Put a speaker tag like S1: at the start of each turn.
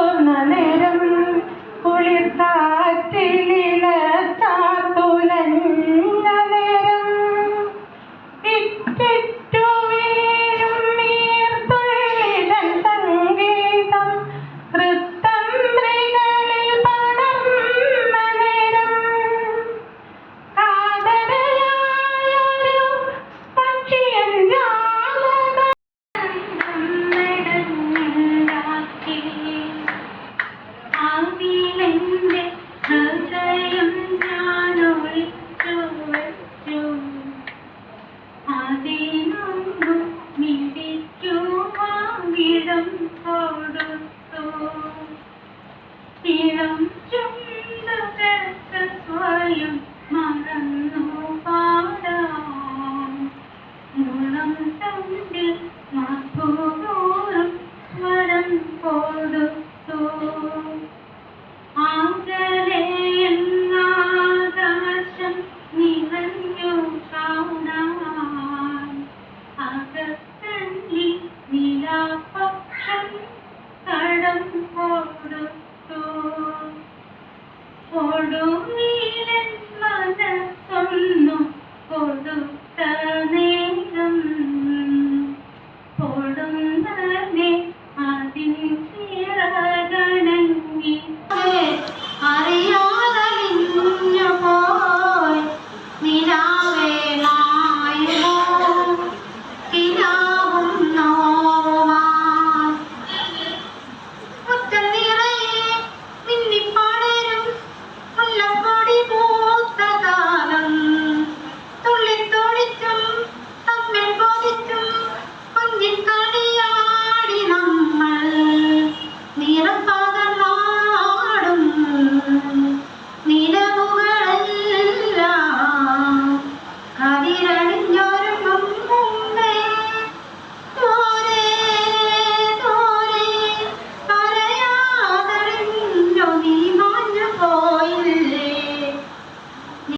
S1: തോർന്ന നേരം കുളിർ കാറ്റിലില ചാത്തുലഞ്ഞ നേരം.
S2: ആവിലെന്റെ ഹൃദയം ഞാൻ ഒളിച്ചു വച്ചു. അതിനൊന്നു മിടിക്കുവാനിടം കൊടുത്തു. ഇളം ചുണ്ടുകൾക്ക് സ്വയം മറന്നു പാടാം ഓടും ഓടും നീലൻ